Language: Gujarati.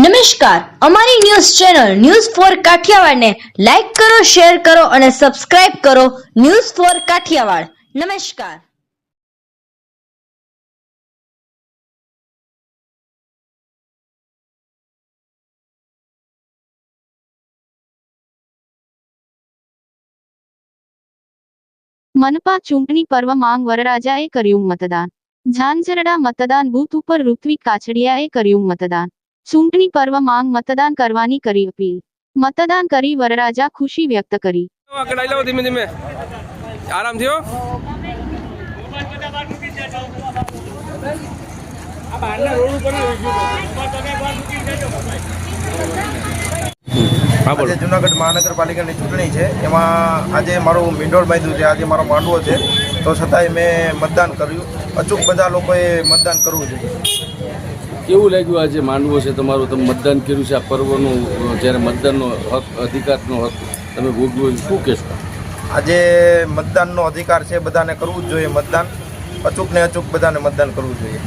નમસ્કાર. અમારી ન્યૂઝ ચેનલ ન્યૂઝ ફોર કાઠિયાવાડને લાઈક કરો, શેર કરો અને સબસ્ક્રાઇબ કરો ન્યૂઝ ફોર કાઠિયાવાડ. નમસ્કાર. મનપા ચૂંટણી પર્વ માંગ વરરાજાએ કર્યું મતદાન. ઝાંઝરડા મતદાન બૂથ ઉપર ઋત્વિક કાછડિયાએ કર્યું મતદાન. ચૂંટણી પર્વ માંગ મતદાન કરવાની કરી અપીલ. મતદાન કરી વરરાજા ખુશી વ્યક્ત કરી. આવી લાવો ધીમે ધીમે. આરામ થયો? આજે જુનાગઢ મહાનગરપાલિકાની ચૂંટણી છે. એમાં આજે મારું મીંડોળ બાંધ્યું છે આજે મારો માંડવો છે. તો છતાંય મેં મતદાન કર્યું. અચૂક બધા લોકોએ મતદાન કરવું જોઈએ. કેવું લાગ્યું આજે માનવું છે તમારું? તમે મતદાન કર્યું છે આ પર્વનું જ્યારે મતદાનનો હક અધિકારનો હક તમે ભોગવ્યો શું કહેશો? આજે મતદાનનો અધિકાર છે બધાને કરવું જ જોઈએ મતદાન. અચૂક ને અચૂક બધાને મતદાન કરવું જોઈએ.